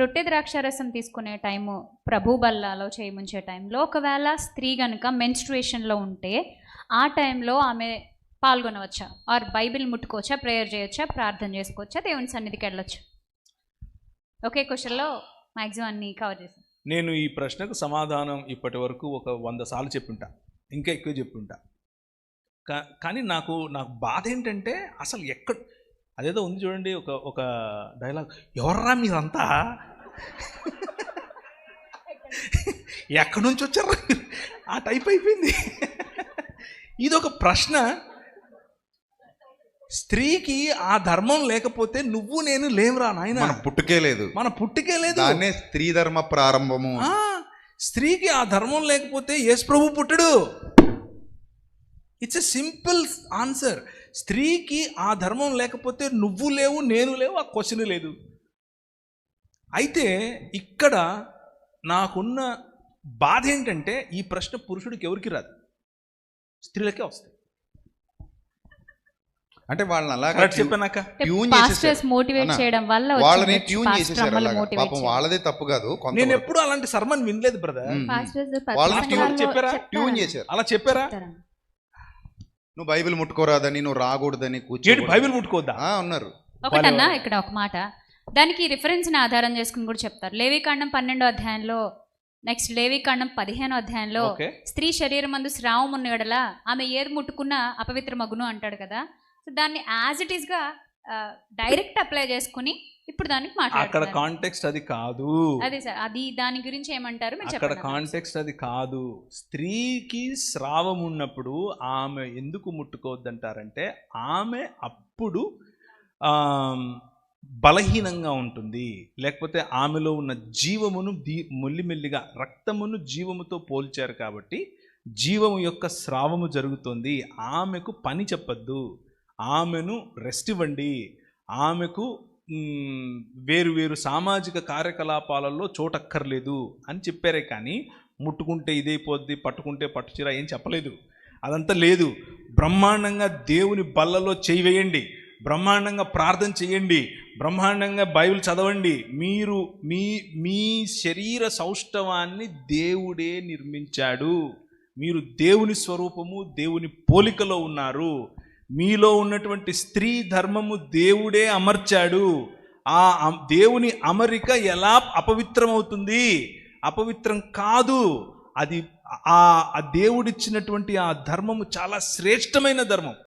రొట్టె ద్రాక్షారసం తీసుకునే టైము ప్రభు బల్లాలో చేయముంచే టైంలో ఒకవేళ స్త్రీ కనుక మెన్స్ట్రుయేషన్లో ఉంటే ఆ టైంలో ఆమె పాల్గొనవచ్చా? ఆర్ బైబిల్ ముట్టుకోవచ్చా? ప్రేయర్ చేయొచ్చా? ప్రార్థన చేసుకోవచ్చా? దేవుని సన్నిధికి వెళ్ళొచ్చా? ఒకే క్వశ్చన్లో మ్యాక్సిమం అన్ని కవర్ చేశాను. నేను ఈ ప్రశ్నకు సమాధానం ఇప్పటి వరకు ఒక వంద సార్లు చెప్పుంటా. ఇంకా ఎక్కువ చెప్పుంటా. కా- కానీ నాకు నాకు బాధ ఏంటంటే అసలు ఎక్కడ అదేదో ఉంది చూడండి ఒక ఒక డైలాగ్ ఎవర్రా మీరంతా? ఎక్కడి నుంచి వచ్చారా? ఆ టైప్ అయిపోయింది. ఇది ఒక ప్రశ్న. స్త్రీకి ఆ ధర్మం లేకపోతే నువ్వు నేను లేవురా నాయన? మన పుట్టుకే లేదు. మన పుట్టికే లేదు. దాన్నే స్త్రీ ధర్మ ప్రారంభము. స్త్రీకి ఆ ధర్మం లేకపోతే యేసు ప్రభు పుట్టడు. ఇట్స్ ఎ సింపుల్ ఆన్సర్ స్త్రీకి ఆ ధర్మం లేకపోతే నువ్వు లేవు నేను లేవు ఆ క్వశ్చన్ లేదు అయితే ఇక్కడ నాకున్న బాధ ఏంటంటే ఈ ప్రశ్న పురుషుడికి ఎవరికి రాదు స్త్రీలకే వస్తాయి అంటే వాళ్ళని అలాగా కరెక్ట్ చెప్పానాక ట్యూన్ మోటివేట్ చేయడం వల్ల వాళ్ళని. ట్యూన్ చేసేసారు పాపం. వాళ్ళదే తప్పు కాదు నేను. ఎప్పుడు అలాంటి సర్మన్ వినలేదు బ్రదర్ వాళ్ళని ప్రసంగాల్లో చెప్పారా? ట్యూన్. చేశారు అలా చెప్పారా. నువ్వు బైబిల్ ముట్టుకోరాదని నువ్వు రాకూడదని ఏంటి కూర్చో బైబిల్ ముట్టుకోవద్దా? ఉన్నారు ఒకటన్నా ఇక్కడ ఒక మాట. దానికి రిఫరెన్స్ని ఆధారం చేసుకుని కూడా చెప్తారు. లేవికాండం పన్నెండో అధ్యాయంలో నెక్స్ట్ లేవికాండం పదిహేనో అధ్యాయంలో స్త్రీ శరీరం మందు స్రావం ఉన్న ఎడల ఆమె ఏది ముట్టుకున్న అపవిత్ర మగును అంటాడు కదా. సో దాన్ని యాజ్ ఇట్ ఈస్గా డైరెక్ట్ అప్లై చేసుకుని ఇప్పుడు దానికి అక్కడ కాంటెక్స్ట్ అది కాదు. అదే సార్ అది దాని గురించి ఏమంటారు అక్కడ కాంటెక్స్ట్ అది కాదు. స్త్రీకి స్రావం ఉన్నప్పుడు ఆమె ఎందుకు ముట్టుకోవద్దంటారంటే ఆమె అప్పుడు బలహీనంగా ఉంటుంది. లేకపోతే ఆమెలో ఉన్న జీవమును దీ మెల్లిమెల్లిగా రక్తమును జీవముతో పోల్చారు కాబట్టి జీవము యొక్క స్రావము జరుగుతుంది. ఆమెకు పని చెప్పద్దు. ఆమెను రెస్ట్ ఇవ్వండి. ఆమెకు వేరు వేరు సామాజిక కార్యకలాపాలలో చోటక్కర్లేదు అని చెప్పారే కానీ ముట్టుకుంటే ఇదైపోద్ది పట్టుకుంటే పట్టుచీర ఏం చెప్పలేదు. అదంతా లేదు. బ్రహ్మాండంగా దేవుని బల్లలో చేయి వేయండి. బ్రహ్మాండంగా ప్రార్థన చేయండి. బ్రహ్మాండంగా బైబిల్ చదవండి. మీరు మీ మీ శరీర సౌష్ఠవాన్ని దేవుడే నిర్మించాడు. మీరు దేవుని స్వరూపము దేవుని పోలికలో ఉన్నారు. మీలో ఉన్నటువంటి స్త్రీ ధర్మము దేవుడే అమర్చాడు. ఆ అం- దేవుని అమరిక ఎలా అపవిత్రమవుతుంది? అపవిత్రం కాదు. అది ఆ ఆ దేవుడిచ్చినటువంటి ఆ ధర్మము చాలా శ్రేష్టమైన ధర్మం.